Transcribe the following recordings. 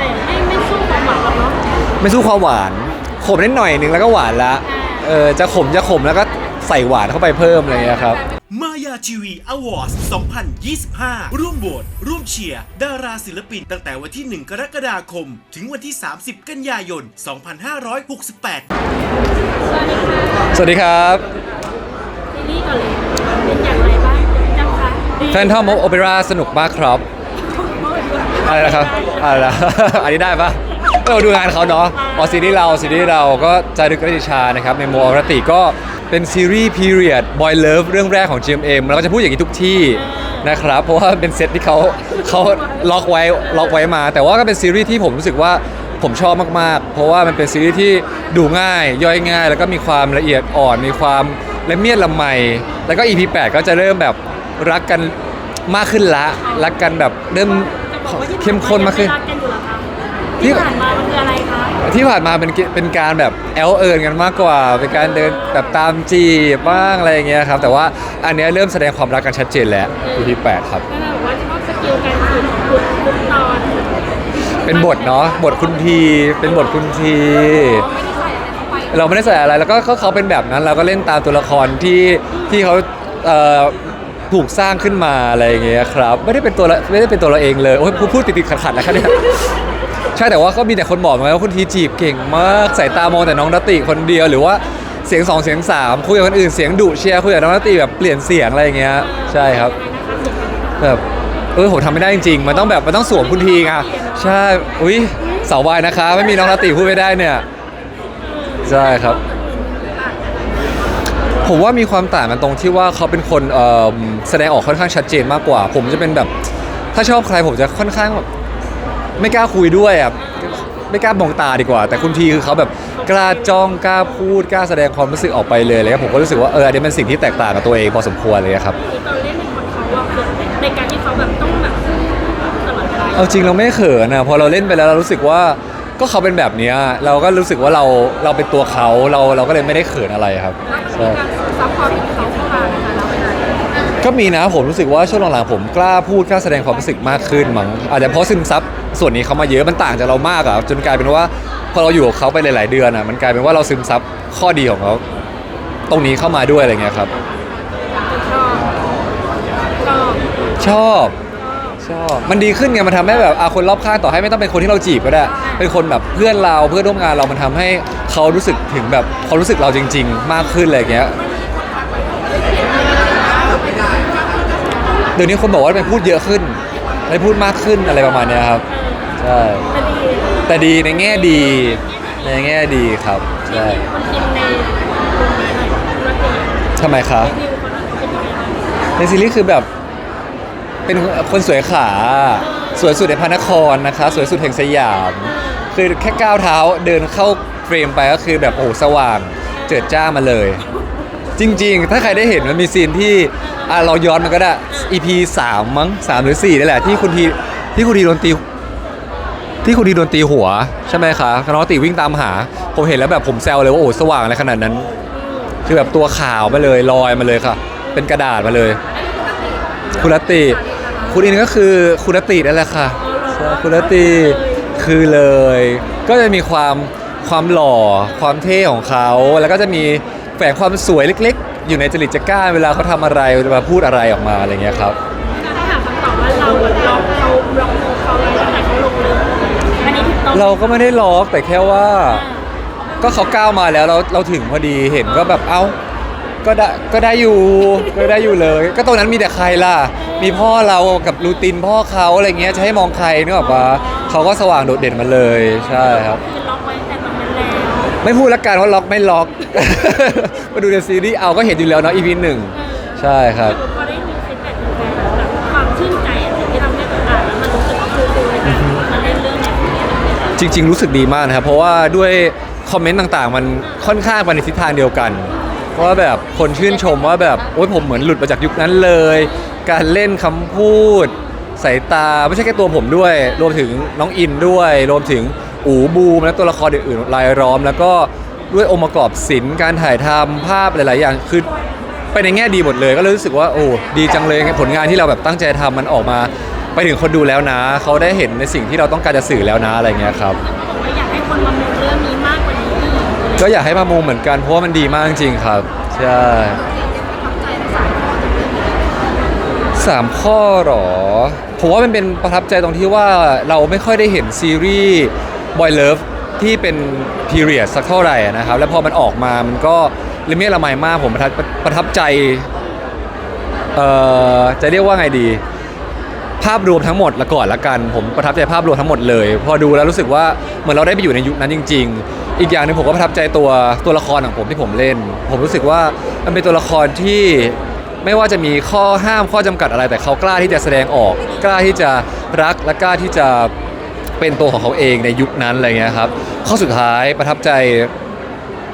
แต่ไม่ไม่สู้ความหวังหรอกเนาะไม่สู้ความหวาน ขมนิดหน่อยนึงแล้วก็หวานละเออจะขมจะขมแล้วก็ใส่หวานเข้าไปเพิ่มอะไรอย่างเงี้ยครับ มายาทีวีอวอร์ด2025 ร่วมโหวตร่วมเชียร์ดาราศิลปินตั้งแต่วันที่ 1 กรกฎาคม ถึงวันที่ 30 กันยายน 2568สวัสดีครับซีรีส์ก่อนเลยเป็นอย่างไรบ้างจังคะแฟนทอมโอเปร่าสนุกมากครับ อะไรนะครับอะไรนะ อันนี้ได้ปะเราดูงานเขาเนาะออซีรีส์เราซีรีส์เราก็จารึกรัติชานะครับในโมอรติก็เป็นซีรีส์พีเรียดบอยเลิฟเรื่องแรกของ GMM แล้วก็จะพูดอย่างนี้ทุกที่นะครับเพราะว่าเป็นเซตที่เขาเขาล็อกไว้ล็อกไว้มา แต่ว่าก็เป็นซีรีส์ที่ผมรู้สึกว่าผมชอบมากๆ เพราะว่ามันเป็นซีรีส์ที่ดูง่ายย่อยง่าย แล้วก็มีความละเอียดอ่อน มีความละเมียดละไมแล้วก็ EP 8 ก็จะเริ่มแบบรักกันมากขึ้นละ รักกันแบบเริ่ม เข้มข้นมากขึ้นรักกันอยู่เหรอคะที่ที่ผ่านมามันคืออะไรคะที่ผ่านมาเป็นเป็นการแบบแอลเอิญกันมากกว่า เป็นการเดินแบบตามจีบบ้างอะไรอย่างเงี้ยครับ แต่ว่าอันเนี้ยเริ่มแสดงความรักกันชัดเจนแล้ว EP 8ครับ ก็เลยบอกว่าชอบสกิลการสืบทุกทุกตอนเป็นบทเนาะบทคุณทีเป็นบทคุณทีไม่ได้ใส่อะไรเข้าไปเราไม่ได้ใส่อะไรแล้วก็เขาเขาเป็นแบบนั้นเราก็เล่นตามตัวละครที่ที่เขาเอ่อ ถูกสร้างขึ้นมาอะไรอย่างเงี้ยครับไม่ได้เป็นตัวไม่ได้เป็นตัวเราเองเลยโอ้ยพูดติดติดขัดขัดๆนะครับเนี่ยใช่แต่ว่าก็มีแต่คนบอกมาว่าคุณทีจีบเก่งมากสายตามองแต่น้องนตติคนเดียวหรือว่าเสียงสองเสียงสามคุยกับคนอื่นเสียงดุเชียร์คุยกับน้องนตติแบบเปลี่ยนเสียงอะไรอย่างเงี้ยใช่ครับแบบเออผมทำไม่ได้จริงๆมันต้องแบบมันต้องสวมคุณทีไงใช่อุ้ยสาววายนะคะ ไม่มีน้องนตติพูดไม่ได้เนี่ยใช่ครับ ผมว่ามีความต่างกันตรงที่ว่าเขาเป็นคนเอ่อแสดงออกค่อนข้างชัดเจนมากกว่า ผมจะเป็นแบบ ถ้าชอบใครผมจะค่อนข้างแบบไม่กล้าคุยด้วยอะไม่กล้ามองตาดีกว่า แต่คุณทีคือเขาแบบกล้าจ้องกล้าพูดกล้าแสดงความรู้สึกออกไปเลยอะไรเลยผมก็รู้สึกว่าเอออันนี้เป็นสิ่งที่แตกต่างกับตัวเองพอสมควรเลยครับคือตอนเล่นเป็นคนเขาว่าเกิดในการที่เขาแบบต้องแบบตลอดเวลาเอาจริงเราไม่เขินนะพอเราเล่นไปแล้วเรารู้สึกว่าก็เขาเป็นแบบเนี้ยเราก็รู้สึกว่าเราเราเป็นตัวเขาเราเราก็เลยไม่ได้เขินอะไรครับใช่ ซัพพอร์ตเขาเข้ามานะคะเราไม่ได้ก็มีนะผมรู้สึกว่าช่วงหลังๆผมกล้าพูดกล้าแสดงความรู้สึกมากขึ้นมั้งอาจจะเพราะซึมซับส่วนนี้เขามาเยอะมันต่างจากเรามากอะจนกลายเป็นว่าพอเราอยู่กับเขาไปหลาย ๆ เดือนอะมันกลายเป็นว่าเราซึมซับข้อดีของเขาตรงนี้เข้ามาด้วยอะไรเงี้ยครับ ชอบชอบชอบชอบมันดีขึ้นไงมันทำให้แบบอาคนรอบข้างต่อให้ไม่ต้องเป็นคนที่เราจีบก็ได้ เป็นคนแบบเพื่อนเราเพื่อนร่วมงานเรามันทำให้เขารู้สึกถึงแบบเขารู้สึกเราจริง ๆ มากขึ้นอะไรอย่างเงี้ย ดี๋ยวนี้คนบอกว่าเป็นพูดเยอะขึ้นได้พูดมากขึ้นอะไรประมาณเนี้ยครับใช่แต่ดีแต่ดีในแง่ดี ในแง่ดีครับใช่คนกินในตรงนี้หน่อยรักเองทำไมคะ รีวิวคนเป็นยังไงบ้างในซีรีส์คือแบบเป็นคนสวยขา สวยสุดในพระนครนะคะ สวยสุดแห่งสยาม คือแค่ก้าวเท้าเดินเข้าเฟรมไปก็คือแบบโอ้โหสว่าง เจิดจ้ามาเลย จริง ๆ ถ้าใครได้เห็นมันมีซีนที่อะเราย้อนมันก็ได้ EP 3มั้ง3หรือ4นี่แหละที่คุณทีที่คุณทีโดนตี ที่คุณทีโดนตีหัว ใช่ไหมคะน้องติวิ่งตามหา ผมเห็นแล้วแบบผมแซวเลยว่าโอ้สว่างอะไรขนาดนั้น คือแบบตัวขาวมาเลยลอยมาเลยค่ะ เป็นกระดาษมาเลย คุณรตติคุณอินก็คือคุณรตตินั่นแหละค่ะใช่คุณรตติคือเลย ก็จะมีความความหล่อความเท่ของเขาแล้วก็จะมี ฝงความสวยเล็ก ๆ อยู่ในจริตจักร้าเวลาเขาทำอะไรเวลาพูดอะไรออกมาอะไรเงี้ยครับ ถ้าหาคำตอบว่าเราเราเราเราเขาอะไรตั้งแต่เขาลงเลยอันนี้ถูกต้องเราก็ไม่ได้ล็อกแต่แค่ว่า ก็เขาก้าวมาแล้วเราเราถึงพอดีเห็นก็แบบเอ้าก็ได้ก็ได้อยู่ก็ได้อยู่เลย ก็ตรงนั้นมีแต่ใครล่ะ มีพ่อเรากับรูตินพ่อเขาอะไรเงี้ยจะให้มองใครนึกออกปะเขาก็สว่างโดดเด่นมาเลยใช่ครับ คือ ไม่พูดละกันว่าล็อกไม่ล็อก มาดูในซีรีส์เอาก็เห็นอยู่แล้วเนาะ EP หนึ่งใช่ครับ พอได้มีฟีดแบ็กแฟนๆแบบความชื่นใจอะสิ่งที่ทำให้อ่านแล้วมันรู้สึกว่าคือคือในการมาเล่นเรื่องนี้จริง ๆ รู้สึกดีมากนะครับ เพราะว่าด้วยคอมเมนต์ต่างๆ มันค่อนข้างไปในทิศทางเดียวกัน เพราะว่าแบบคนชื่นชมว่าแบบ โอ๊ยผมเหมือนหลุดมาจากยุคนั้นเลย การเล่นคำพูด สายตาไม่ใช่แค่ตัวผมด้วย รวมถึงน้องอินด้วย รวมถึง อูบูมและตัวละครอื่นๆรายล้อม แล้วก็ด้วยองค์ประกอบศิลป์การถ่ายทำภาพหลาย ๆ อย่างคือไปในแง่ดีหมดเลย ก็เลยรู้สึกว่าโอ้ดีจังเลยผลงานที่เราแบบตั้งใจทำมันออกมา ไปถึงคนดูแล้วนะ เขาได้เห็นในสิ่งที่เราต้องการจะสื่อแล้วนะอะไรเงี้ยครับ บอกว่าอยากให้คนมามองเรื่องนี้มากกว่านี้อีกก็อยากให้มามุงเหมือนกันเพราะว่ามันดีมากจริงๆครับ ใช่ สามข้อหรอ ผมว่ามันเป็นประทับใจตรงที่ว่าเราไม่ค่อยได้เห็นซีรีส์ Boy Love ที่เป็น period สักเท่าไหร่นะครับ แล้วพอมันออกมามันก็ละเมียละไมมากผมประทับประทับใจเอ่อจะเรียกว่าไงดี ภาพรวมทั้งหมดละก่อนละกัน ผมประทับใจภาพรวมทั้งหมดเลย พอดูแล้วรู้สึกว่าเหมือนเราได้ไปอยู่ในยุคนั้นจริง ๆ อีกอย่างหนึ่งผมก็ประทับใจตัวตัวละครของผมที่ผมเล่น ผมรู้สึกว่ามันเป็นตัวละครที่ไม่ว่าจะมีข้อห้ามข้อจำกัดอะไร แต่เขากล้าที่จะแสดงออก กล้าที่จะรักและกล้าที่จะ เป็นตัวของเขาเองในยุคนั้นอะไรเงี้ยครับข้อสุดท้ายประทับใจ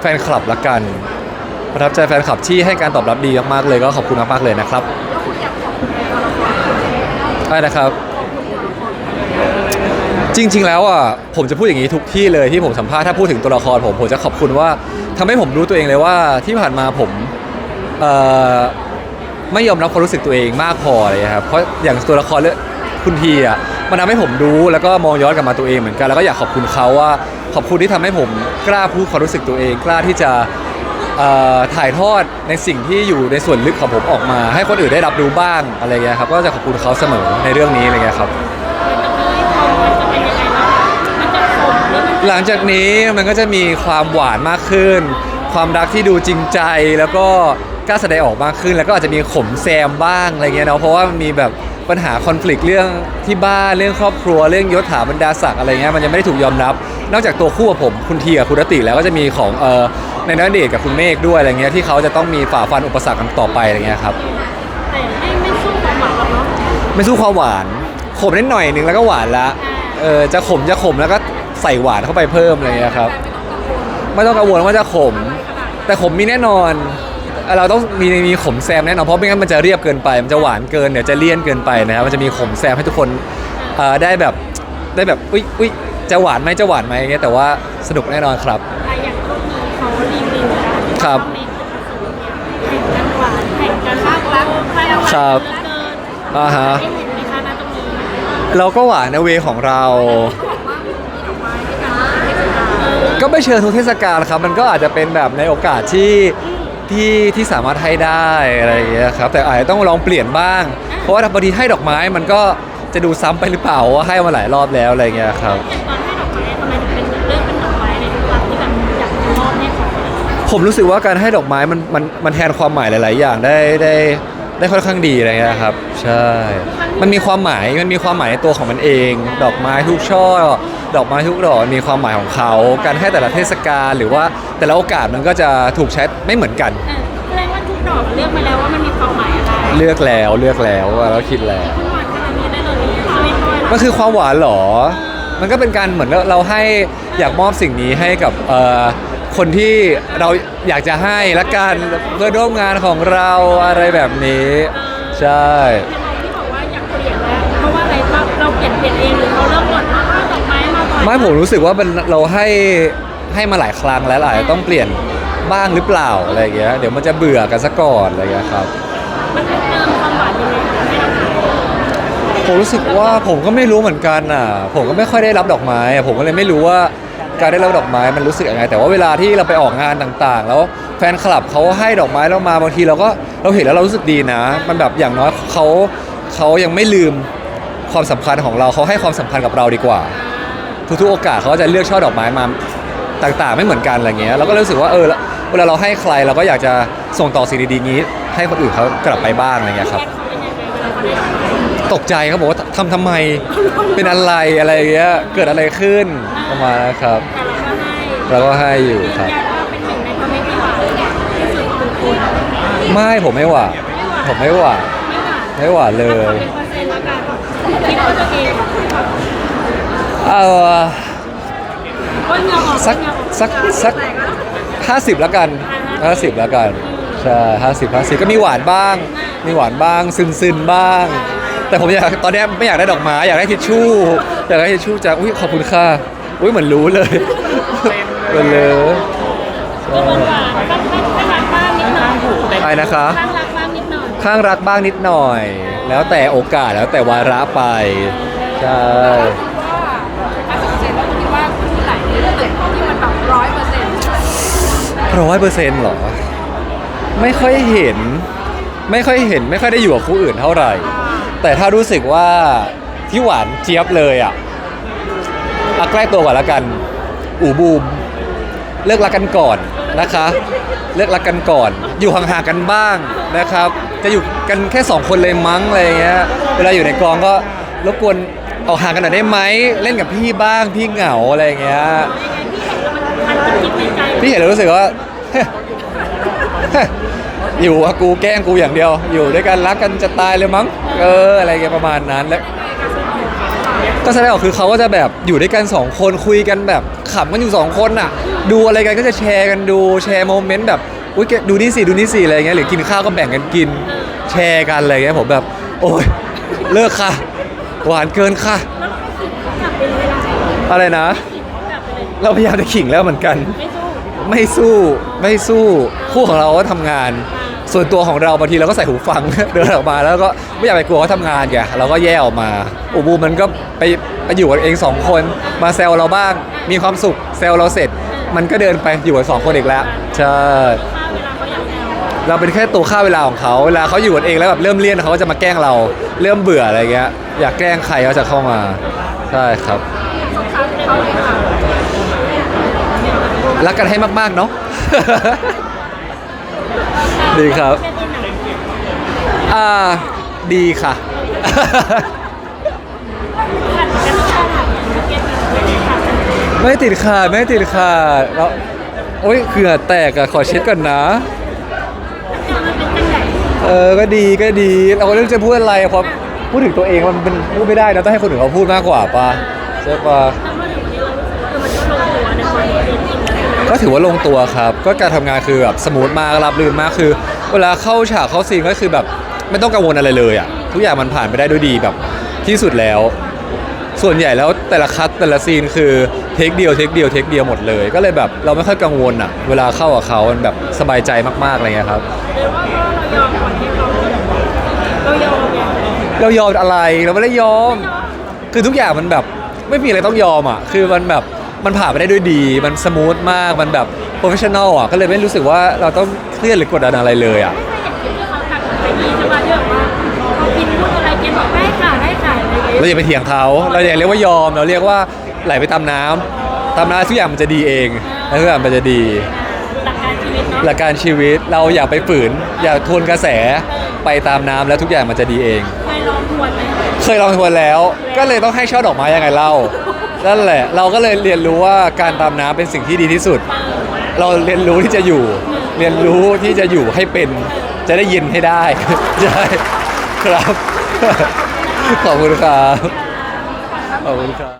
แฟนคลับละกัน ประทับใจแฟนคลับที่ให้การตอบรับดีมากๆเลยก็ขอบคุณมากๆเลยนะครับใช่นะครับ จริง ๆ แล้วอะผมจะพูดอย่างนี้ทุกที่เลยที่ผมสัมภาษณ์ถ้าพูดถึงตัวละครผมผมจะขอบคุณว่าทำให้ผมรู้ตัวเองเลยว่าที่ผ่านมาผมไม่ยอมรับความรู้สึกตัวเองมากพอเลยครับเพราะอย่างตัวละครเรื่องคุณทีอะ มันทำให้ผมรู้แล้วก็มองย้อนกลับมาตัวเองเหมือนกันแล้วก็อยากขอบคุณเขาว่าขอบคุณที่ทำให้ผมกล้าพูดความรู้สึกตัวเอง กล้าที่จะเอ่อถ่ายทอดในสิ่งที่อยู่ในส่วนลึกของผมออกมา ให้คนอื่นได้รับรู้บ้างอะไรเงี้ยครับก็จะขอบคุณเขาเสมอในเรื่องนี้อะไรเงี้ยครับมันจะเป็นยังไงบ้างมันจะขมหรือมันหลังจากนี้มันก็จะมีความหวานมากขึ้น ความรักที่ดูจริงใจแล้วก็ กล้าแสดงออกมากขึ้น แล้วก็อาจจะมีขมแซมบ้างอะไรเงี้ยเนาะเพราะว่ามันมีแบบปัญหาคอน FLICT เรื่องที่บ้านเรื่องครอบครัวเรื่องยศถาบรรดาศักดิ์อะไรเงี้ยมันยังไม่ได้ถูกยอมรับ นอกจากตัวคู่กับผมคุณทีกับคุณรติแล้วก็จะมีของเออในนันเดชน์กับคุณเมฆด้วยอะไรเงี้ยที่เขาจะต้องมีฝ่าฟันอุปสรรคกันต่อไปอะไรเงี้ยครับแต่ไม่ไม่สู้ความหวังหรอกเนาะไม่สู้ความหวานขมนิดหน่อยหนึงแล้วก็หวานละเออจะขมจะขมแล้วก็ใส่หวานเข้าไปเพิ่มอะไรเงี้ยครับไม่ต้องกังวลว่าจะขม แต่ขมมีแน่นอน เราต้องมีมีขมแซมแน่นอนเพราะไม่งั้นมันจะเรียบเกินไป มันจะหวานเกินเดี๋ยวจะเลี่ยนเกินไปนะครับมันจะมีขมแซมให้ทุกคนเอ่อได้แบบได้แบบอุ้ยอุ้ยจะหวานไหมจะหวานไหมอย่างเงี้ยแต่ว่าสนุกแน่นอนครับแต่อย่างพวกนี้เขารีวิวกันครับว่าเมนูผสมเนี่ยแข่งกันหวานแข่งกันมากรักใครเอาหวานครับ เกินอ่าฮะได้เห็นไหมคะณตรงนี้เราก็หวานในเวของเรา ก็ไม่เชิญทุกเทศกาลครับ มันก็อาจจะเป็นแบบในโอกาสที่ ที่ที่สามารถให้ได้อะไรอย่างเงี้ยครับแต่อาจจะต้องลองเปลี่ยนบ้าง เพราะว่าบางทีให้ดอกไม้มันก็จะดูซ้ำไปหรือเปล่าว่าให้มาหลายรอบแล้วอะไรเงี้ยครับ อย่างตอนให้ดอกไม้ทำไมถึงเป็นเลือกเป็นดอกไม้ในทุกครั้งที่แบบอยากจะมอบให้เขาผมรู้สึกว่าการให้ดอกไม้มันมันมันแทนความหมายหลาย ๆ อย่างได้ได้ ได้ค่อนข้างดีอะไรเงี้ยครับ ใช่ มันมีความหมายมันมีความหมายในตัวของมันเอง ดอกไม้ทุกช่อ ดอกไม้ทุกดอกมีความหมายของเขา การให้แต่ละเทศกาลหรือว่าแต่ละโอกาสมันก็จะถูกใช้ไม่เหมือนกันเออแสดงว่าทุกดอกเลือกมาแล้วว่ามันมีความหมายอะไรเลือกแล้วเลือกแล้วแล้วคิดแล้ว หวานขนาดนี้ได้เลยไม่ค่อยหรอกมันคือความหวานเหรอ มันก็เป็นการเหมือนเราให้อยากมอบสิ่งนี้ให้กับเอ่อ คนที่เราอยากจะให้ละกันเพื่อนร่วมงานของเราอะไรแบบนี้ ใช่ทำไมที่บอกว่าอยากเปลี่ยนแล้วเพราะว่าอะไรเราเราเปลี่ยนเปลี่ยนเองหรือเขาเริ่มบ่นว่าเอาดอกไม้มาบ่อยไม่ผมรู้สึกว่ามันเราให้ให้มาหลายครั้งแล้วหลายต้องเปลี่ยนบ้างหรือเปล่าอะไรอย่างเงี้ยเดี๋ยวมันจะเบื่อกันซะก่อนอะไรอย่างเงี้ยครับ มันเติมความหวานยังไงให้ดอกไม้ผมรู้สึกว่าผมก็ไม่รู้เหมือนกันอะ ผมก็ไม่ค่อยได้รับดอกไม้อะผมก็เลยไม่รู้ว่า การได้รับดอกไม้มันรู้สึกยังไง แต่ว่าเวลาที่เราไปออกงานต่างๆ แล้วแฟนคลับเขาให้ดอกไม้เรามาบางทีเราก็เราเห็นแล้วเรารู้สึกดีนะ มันแบบอย่างน้อยเขาเขายังไม่ลืมความสำคัญของเราเขาให้ความสำคัญกับเราดีกว่า ทุกๆโอกาสเขาจะเลือกช่อดอกไม้มาต่างๆ ไม่เหมือนกันอะไรเงี้ยเราก็รู้สึกว่าเออเวลาเราให้ใครเราก็อยากจะส่งต่อสิ่งดีๆนี้ ให้คนอื่นเขากลับไปบ้างอะไรเงี้ยครับตกใจเขาบอกว่าทำทำไมเป็นอะไรอะไรเงี้ยเกิดอะไรขึ้น ประมาณนั้นครับ แต่เราก็ให้เราก็ให้อยู่ครับยืนยันว่าเป็นหนึ่งในคอมเมนต์ที่หวานที่สุดคือคุณไม่ผมไม่หวานผมไม่หวานไม่หวานไม่หวานเลขอย เป็นเปอร์เซ็นต์ละกันคิดเอาตัวเองเออว่าเหงื่อออกสักเหงื่อออสักสักห้าสิบแล้วกันห้าสิบแล้วกันใช่ห้าสิบห้าสิบก็มีหวานบ้าง มีหวานบ้างซึนซึนๆบ้าง แต่ผมอยากตอนเนี้ยไม่อยากได้ดอกไม้อยากได้ทิชชู่อยากได้ทิชชู่จากอุ้ยขอบคุณค่ะ อุ้ยเหมือนรู้เลยเหมือนเลยก็หวานหวานๆข้างข้างข้างรักบ้างนิดหน่อยอะไรนะคะ ข้างรักบ้างนิดหน่อย ข้างรักบ้างนิดหน่อยเอแล้วแต่โอกาสแล้วแต่วาระไปใช่ว่าถ้าสิบเปอร์เซ็นต์เราคิดว่าที่ไหนในตึกที่มันแบบร้อยเปอร์เซ็นต์ร้อยเปอร์เซ็นต์หรอ ไม่ค่อยเห็น ไม่ค่อยเห็น ไม่ค่อยได้อยู่กับคู่อื่นเท่าไหร่ แต่ถ้ารู้สึกว่าที่หวานเจี๊ยบเลยอะ เอาใกล้ตัวก่อนละกัน อูบูม เลิกรักกันก่อนนะคะ เลิกรักกันก่อน อยู่ห่างๆกันบ้างนะครับ จะอยู่กันแค่สองคนเลยมั้งอะไรเงี้ย เวลาอยู่ในกองก็รบกวนออกห่างกันหน่อยได้ไหม เล่นกับพี่บ้างพี่เหงาอะไรเงี้ย พี่เห็นแล้วรู้สึกว่า อยู่อะกูแกล้งกูอย่างเดียว อยู่ด้วยกันรักกันจะตายเลยมั้ง เอออะไรเงี้ยประมาณนั้นแล้ว ก็แสดงออกคือเขาก็จะแบบอยู่ด้วยกันสองคนคุยกันแบบขำกันอยู่สองคนน่ะ ดูอะไรกันก็จะแชร์กันดูแชร์โมเมนต์แบบอุ้ยแกดูนี่สิดูนี่สิอะไรเงี้ยหรือกินข้าวก็แบ่งกันกินแชร์กันอะไรเงี้ยผมแบบ โอ้ยเลิกค่ะ หวานเกินค่ะกลับไปเลยล่ะอะไรนะกลับไปเลยเราพยายามจะขิงแล้วเหมือนกัน ไม่สู้ไม่สู้ไม่สู้คู่ของเราก็ทำงาน ส่วนตัวของเราบางทีเราก็ใส่หูฟัง เดินออกมาแล้วก็ไม่อยากไปกลัวเขาทำงานไงเราก็แย่ออกมาอูบูมันก็ไปไปอยู่กันเองสองคนมาแซวเราบ้าง มีความสุขแซวเราเสร็จ มันก็เดินไปอยู่กับสองคนอีกแล้วใช่เราเป็นแค่ตัวค่าเวลาของเขาเวลาเขาอยู่กันเองแล้วแบบเริ่มเลี่ยนเขาก็จะมาแกล้งเรา เริ่มเบื่ออะไรเงี้ยอยากแกล้งใครเขาจะเข้ามาใช่ครับรักกันให้มากๆเนาะ ดีครับอ่าดีค่ะ ไม่ติดขาดไม่ติดขาดแล้วโอ้ยเขื่อแตกอะขอเช็ดก่อนนะ เออก็ดีก็ดีเราก็เรื่องจะพูดอะไรพราะพูดถึงตัวเองมันเป็นพูดไม่ได้นะต้องให้คนอื่นเขาพูดมากกว่าปะใช่ปะ ก็ถือว่าลงตัวครับ ก็การทำงานคือแบบสมูทมากรับรื่นมากคือ เวลาเข้าฉากเข้าซีนก็คือแบบไม่ต้องกังวลอะไรเลยอะทุกอย่างมันผ่านไปได้ด้วยดีแบบที่สุดแล้ว ส่วนใหญ่แล้วแต่ละคัดแต่ละซีนคือเทคเดียวเทคเดียวเทคเดียวหมดเลย ก็เลยแบบเราไม่ค่อยกังวลอะเวลาเข้ากับเขามันแบบสบายใจมากๆอะไรเงี้ยครับหรือว่าเรายอมอนที่เขาเรายอมไงเรายอมอะไรเราไม่ได้ยอม คือทุกอย่างมันแบบไม่มีอะไรต้องยอมอะ คือมันแบบ มันผ่านไปได้ด้วยดี มันสมูทมาก มันแบบโปรเฟชชั่นอลอะ ก็เลยไม่รู้สึกว่าเราต้องเครียดหรือกดดันอะไรเลยอะไม่เคยเห็นคลิปที่เขาตัดไปดีใช่ไหมที่แบบว่าเขากินพูดอะไรกินบอกได้ค่ะได้ค่ะอะไรอย่างเงี้ยเราอย่าไปเถียงเขา เราอย่าเรียกว่ายอม เราเรียกว่าไหลไปตามน้ำตามน้ำทุกอย่างมันจะดีเองแล้วทุกอย่างมันจะดี หลักการชีวิตเนาะหลักการชีวิตเราอย่าไปฝืน อย่าทวนกระแสไปตามน้ำแล้วทุกอย่างมันจะดีเอง เคยลองทวนไหมเคยลองทวนแล้ว ก็เลยต้องให้ช่อดอกไม้ยังไงเล่า นั่นแหละ เราก็เลยเรียนรู้ว่าการตามน้ำเป็นสิ่งที่ดีที่สุด เราเรียนรู้ที่จะอยู่ เรียนรู้ที่จะอยู่ให้เป็น จะได้ยินให้ได้ใช่ครับ ขอบคุณครับ ขอบคุณครับ